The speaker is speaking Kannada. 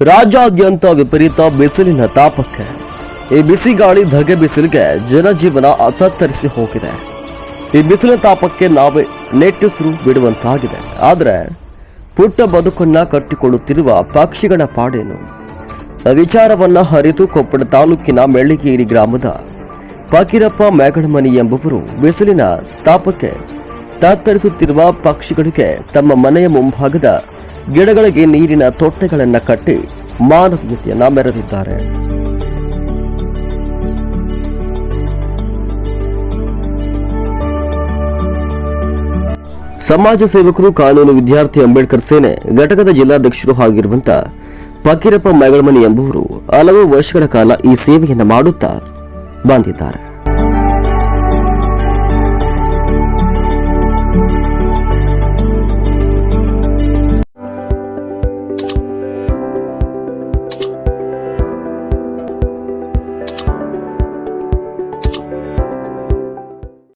ರಾಜ್ಯಾದ್ಯಂತ ವಿಪರೀತ ಬಿಸಿಲಿನ ತಾಪಕ್ಕೆ ಈ ಬಿಸಿ ಗಾಳಿ ಧಗೆ ಬಿಸಿಲಿಗೆ ಜನಜೀವನ ಅತತ್ತರಿಸಿ ಹೋಗಿದೆ. ಈ ಬಿಸಿಲಿನ ತಾಪಕ್ಕೆ ನಾವೇ ನೆಟ್ಟುಸಿರು ಬಿಡುವಂತಾಗಿದೆ. ಆದರೆ ಪುಟ್ಟ ಬದುಕನ್ನ ಕಟ್ಟಿಕೊಳ್ಳುತ್ತಿರುವ ಪಕ್ಷಿಗಳ ಪಾಡೇನು? ವಿಚಾರವನ್ನ ಹರಿದು ಕೊಪ್ಪಳ ತಾಲೂಕಿನ ಮೆಳ್ಳಿಗೇರಿ ಗ್ರಾಮದ ಫಕೀರಪ್ಪ ಮೇಗಡಮನಿ ಎಂಬುವರು ಬಿಸಿಲಿನ ತಾಪಕ್ಕೆ ತತ್ತರಿಸುತ್ತಿರುವ ಪಕ್ಷಿಗಳಿಗೆ ತಮ್ಮ ಮನೆಯ ಮುಂಭಾಗದ ಗಿಡಗಳಿಗೆ ನೀರಿನ ತೊಟ್ಟೆಗಳನ್ನು ಕಟ್ಟಿ ಮಾನವೀಯತೆಯನ್ನ ಮೆರೆದಿದ್ದಾರೆ. ಸಮಾಜ ಸೇವಕರು ಕಾನೂನು ವಿದ್ಯಾರ್ಥಿ ಅಂಬೇಡ್ಕರ್ ಸೇನೆ ಘಟಕದ ಜಿಲ್ಲಾಧ್ಯಕ್ಷರು ಆಗಿರುವಂತ ಫಕೀರಪ್ಪ ಮೈಗಳಮನಿ ಎಂಬುವರು ಹಲವು ವರ್ಷಗಳ ಕಾಲ ಈ ಸೇವೆಯನ್ನು ಮಾಡುತ್ತಾ ಬಂದಿದ್ದಾರೆ.